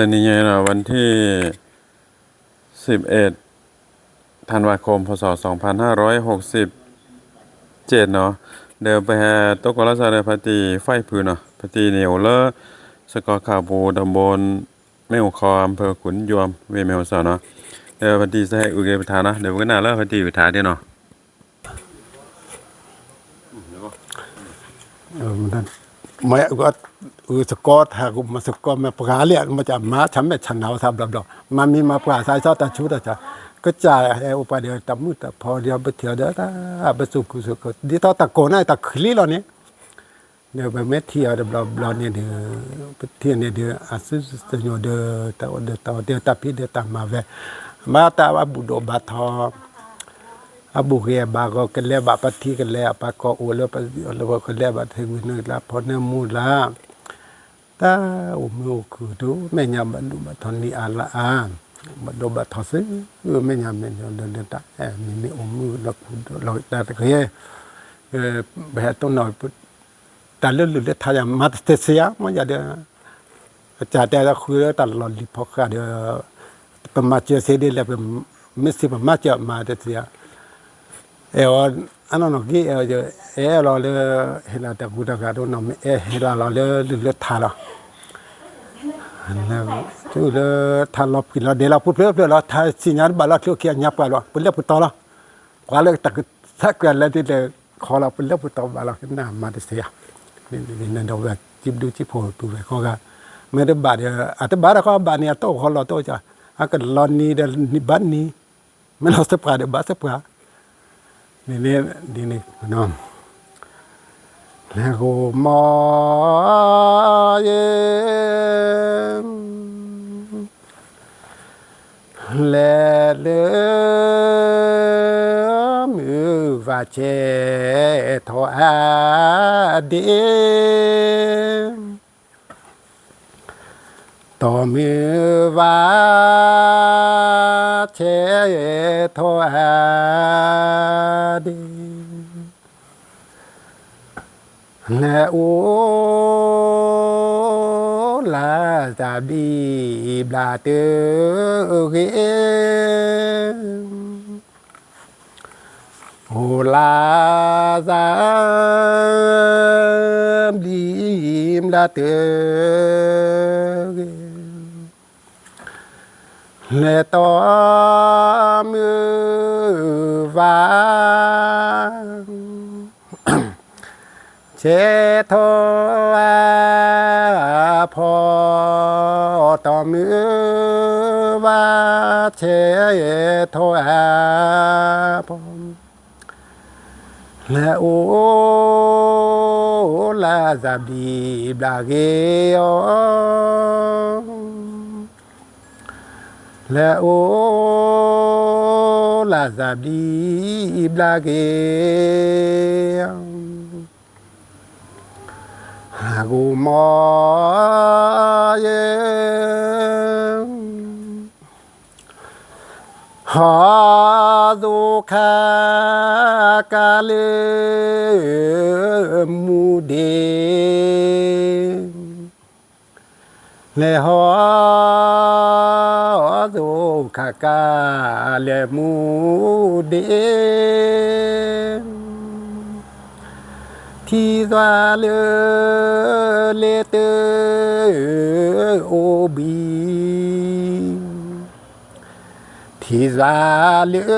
เป็นยังไงล่ะวันที่สิบเอ็ดธันวาคม พศสองพันห้าร้อยหกสิบเจ็ดเนาะเดินไปหาตกกลาซาเดพตีไฟผืนเนาะพตีเหนียวเลอะสกอข่าวบูตำบลแม่หัวคออำเภอขุนยวมเวเมลสอนเนาะเดี๋ยวพตีจะให้อุเกปทานะเดี๋ยวก็น่าแล้วพตีอุทาเดียวเนาะเออมันนั่นไม่ก็ ออสกอตหากมาสกอตมาประกาศเรียมาจากมาฉันไม่ฉันเอาทำดอกๆมันมีมาประกาศสายซอตาชุดอะจ้ะก็จ่ายไอ้อุปเดียวตำมือตะพอเดียวไปเที่ยวเด้อตาไปสุกุสุกดีต่อตะโกนไอ้ตะคลีเราเนี่ยเดี๋ยวไปเม็ดเที่ยวเดี๋ยวเราเราเนี่ยเดี๋ยวไปเที่ยวเนี่ยเดี๋ยวอาศัยสยเดี๋ยวตะเดี๋ยวตะเดี๋ยวตะพี่เดี๋ยวตะมาเวมาตาว่าบุโดบาทอ ตาอุมโยกูดูไม่ยามบรรลุบัทอนี้อาละอาบัดบัตรซึ่งไม่ยามเนี่ยเดินเดินตาแอมีนี่อุมโยเราเราแต่เคยเออแบบต้องหน่อยแต่เรื่องหลุดทายามาเตเซียมันอย่าเดียจ่าแต่เราคุยตลอดลิพอกาเดือเประมาเจอเสียดีแล้วเป็นไม่สิะมาเจอมาเตเสียเออ ano no ki e jo e lo le hela ta ku ta ka do no e hela lo le le le tha lo na tu le tha lo pi lo de la pu ple ple lo tha signal ba la kyo ki nya pa lo pu le pu to lo kwa le ta ta ka le ti le kho lo pu le pu to ba lo ki na ma de se ya ni ni na do ga jip du chi pho tu ve kho ga me de ba de a te ba ra ko ba ni to kho lo to cha a ka lo ni de ni ba ni me lo se pa de ba se pa นี่นี่นี่นี่น้องแล้วก็มอเยและ เลือมือว่าเชทอาดีต่อมือว่าเชทอาดีและโอลาจาบีบลาเตอเกโอลาซาบีมลาเตอเก และต่อมือวางเชโทอาพอต่อมือว่าเชโทอาพอและโอลาซาบีบลาเกอ และโอลาซาบีบลาเกฮากูมอ تعلمون thi ra lơ lê tơ ô bi thì ra lơ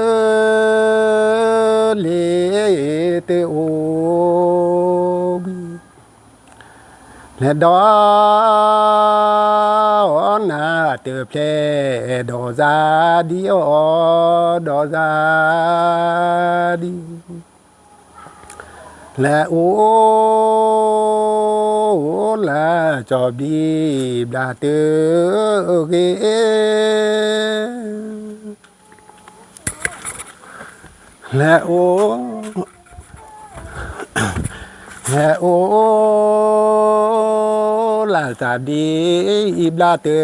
lê tơ ô bi là đó นาเตอเพลดอซาดีออดอซาดีและโอลาจอบีบลาเตอ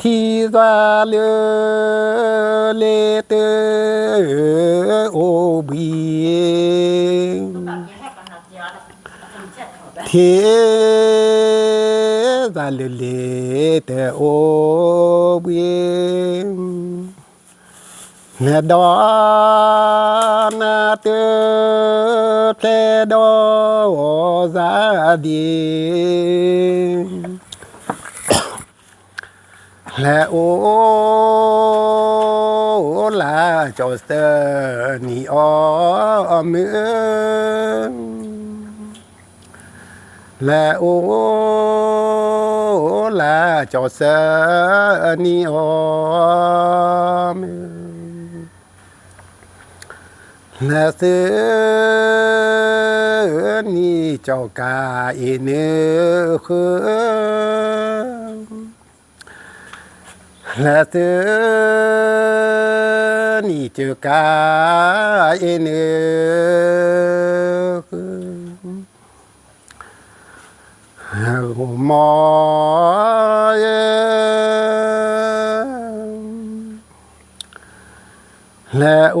เกและโอและโอลาตาดีอิบลาเตอทีซาเลเนาเสือนี่เจ้ากาอีเนื้อคือนาเสือนี่เจ้ากาอีเนื้อคือมอยและโอ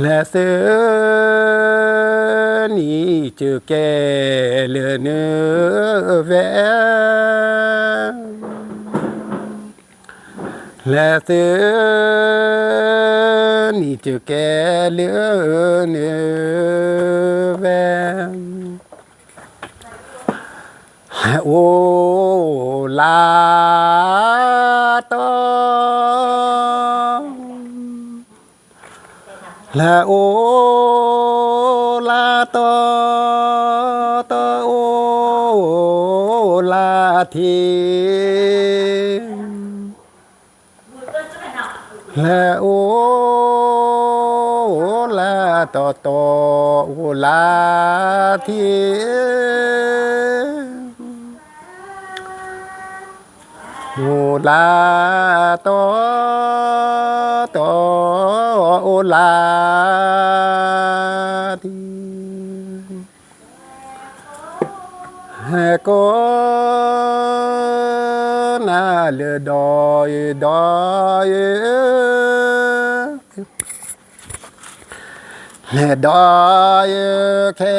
และเสือนี่เจอแก่เหลือเนื้อแวและเสือนี่จอแก่เหลือเนื้อแวโอลา ละโอลาตอตอโอลาทีละโอลาตอตอโอลาทีโอลาตอตอโอ ลาทีแฮก็นาเลดอยดอยเลดอยแค่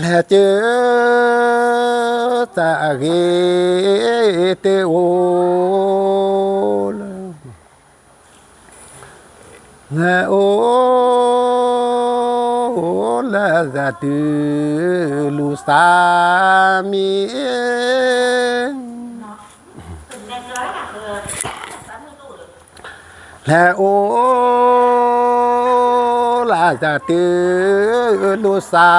และเจอสาเกเตโอลและโอละจะตือลูสามีและโอ ô la za tu lu sa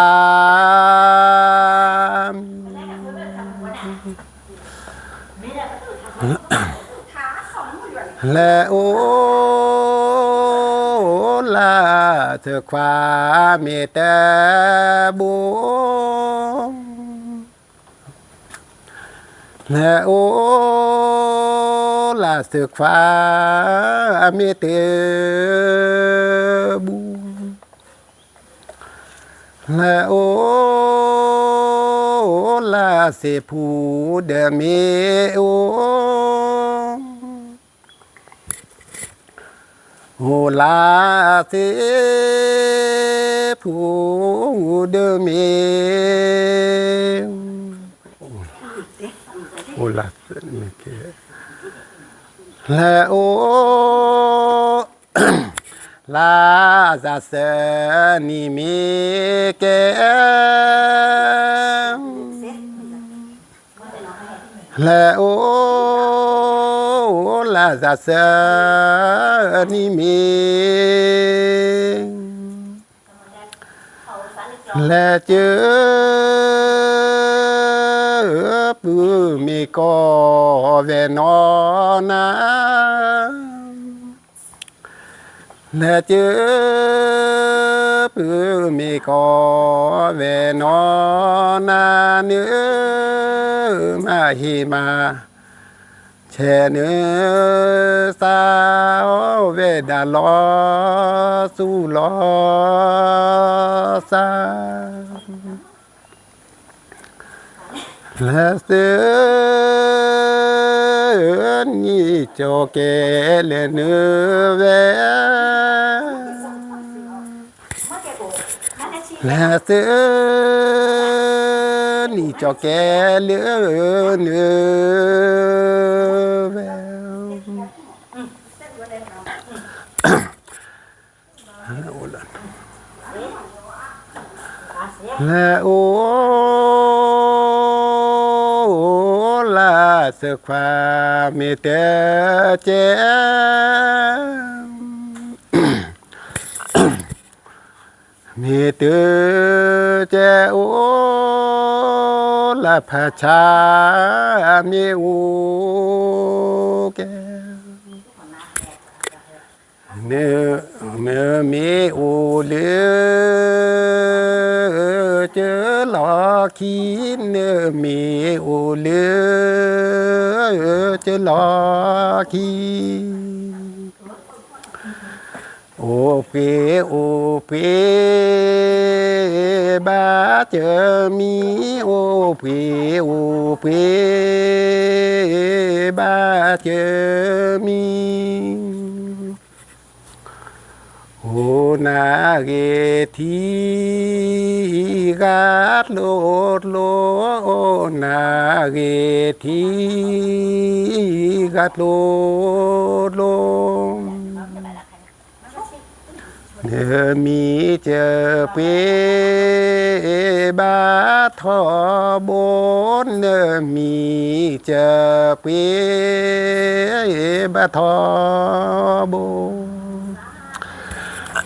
และโอลาเธอความเมตตาบุญและโอลาเธอความเมตตาบุญ ละโอลาเสผู้เดเมโอโอลาเสผู้เดเมโอลาเสเมเกและโอ ลาซาเสนิมิเกมและโอลาซาเสนิมิ และเจอปูมีก็เวนอนาและเจอปือมีก็เวนอนาเนื้อมาหิมาเชเนื้อสาวเวดาลอสุลอสาและเสือ นี่โจเกเลเนื้อเวและเสื สความมีแต่เจมมีตือเจโอละพาชามีอูแกเนื้อเนื้อมีอูเหลือเจอหลอกขีเนื้อมีอูเหลือ เจอหลอกขีโอเปโอเปบาเจมีโอเปโอเปบาเจมี โอนาเกทีกาดโลดโลโอนาเกทีกาดโลดโล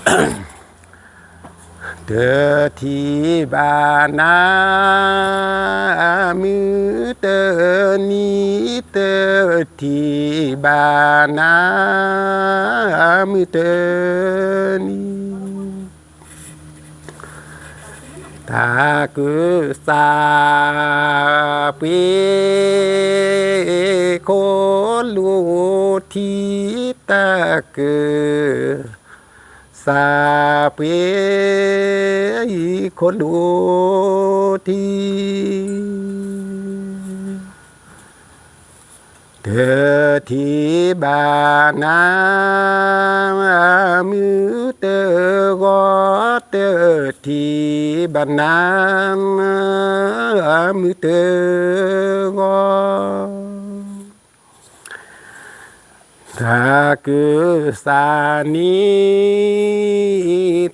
เนื้อมีเจอเปบาทอบนเนื้อมีเจอเปบาทอบนเดอที่บานามือเตอนี้เตอที่บานามือเตอนี้ตากุสาปีโคลูทีตากุ สาปีโคลูทีเธอที่บานามือเตอกอเตอที่บานามือเตอก อถ้าคือสานี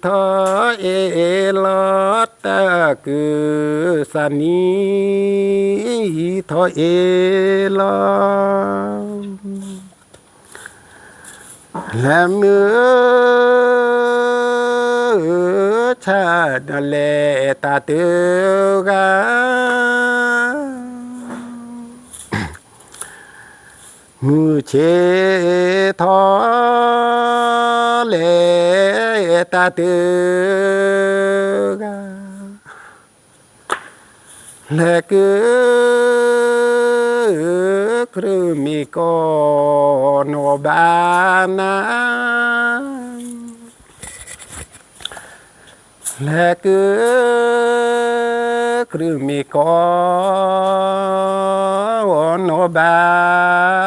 ทอเอลอตตาคือสานีทอเอลอและเมื่อชาดเลตาเตือกา มือเชทอเลตาตือกและกือครือมีกอนบานาและกือครือมีกอนบานา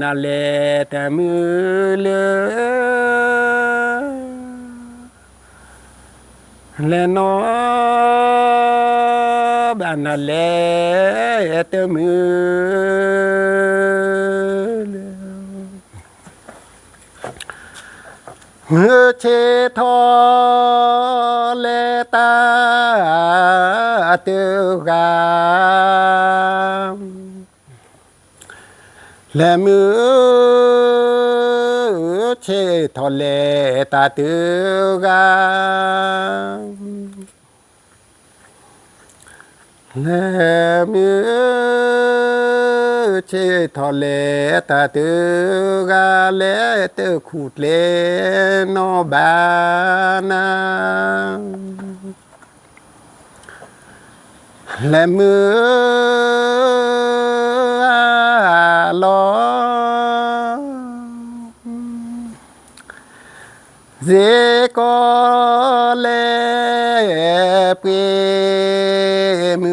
นาเลแต่มือเลเลนอบานาเลแต่มือเลเมื่อเชทอเลตาเตือกาม และมือเชทอเลตาตือกามและมือเชทอเลตาตือกาเลเตอขูดเลนอบานาและมือ ลอเจก็เลเปมื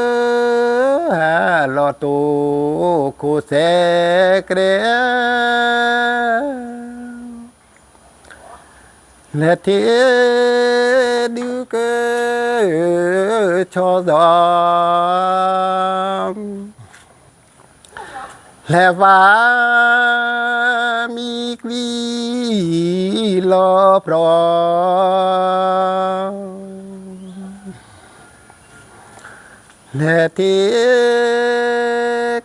ลอบาพอเลตาหาเกนอบาพอเลตาหาเกและมือหาลอตูกุเสเกรและมือหาลอตูกุเสเกรและเทดูเกชอดอมและว่ามีกลีลอพรอม และที่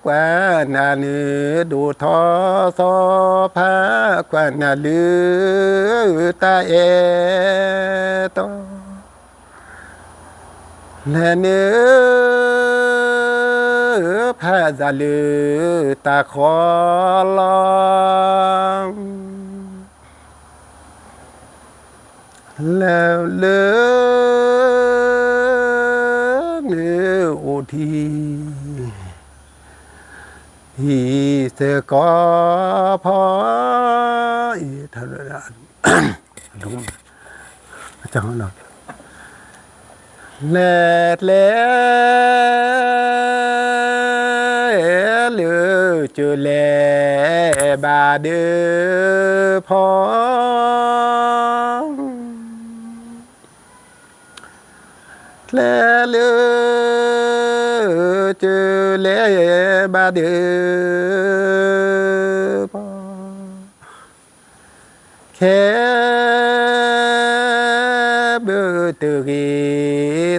กว่านาลือดูทอสอพากว่านาลือตาเอตอและเนื้อพาจะลือตาขอลองแล้วเลือ ทีอีเสกอพออีทะเลดานลุงจังหน่อยแลดแลเลือจุแลบาเดือพอแลเลือเจอแลบาเดือพอแค่เบือ ตือกี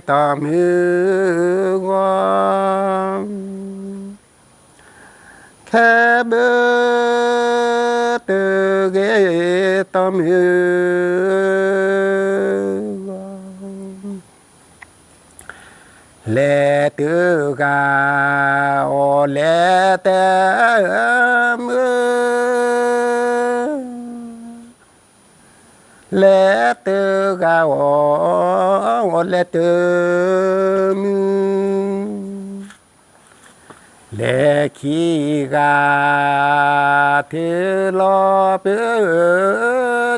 ตอมือกวางแค่เบือตือกีตอมือกวาง เลตือกาโอเลเตมือเลตือกาโอโอเลตือมือเลขีกาเทลอเป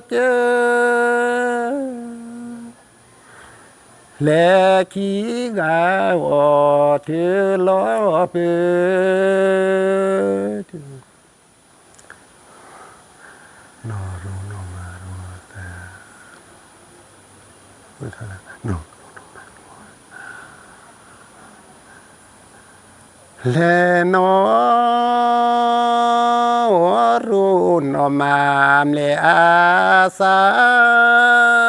เจอ และขี้กาวอเธอล้อเปิดนอรูนอมารูตาพุทธะนอและนนอมามเลอาสาเลนอรูนอมามเลอาสา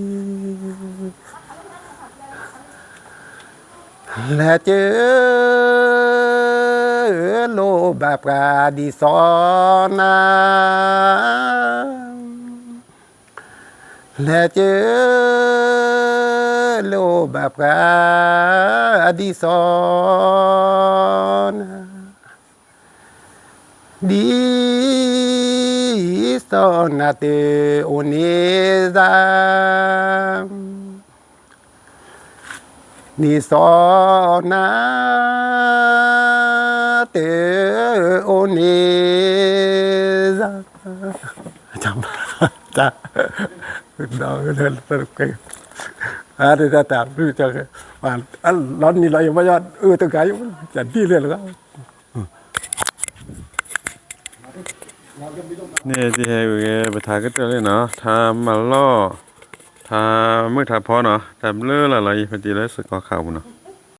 และเจอโลบาปราดิสอนาและเจอโลบาปราดิสอนาดิสอนาเตโอเนซาม นิสอนาเตโอเนซาจำจ้าเราเดินไปอะไรต่างๆรู้จักว่าอันร้อนนี่เรายังไม่ยอดเออตัวกายจัดที่เรื่องแล้วนี่ที่ให้เวไปทาก็เจอเลยเนาะทามาล่อ ทาเมื่อทาพอเนาะแต่เลื่อละไรพอดีแล้วสึกก็ข่าวเนาะ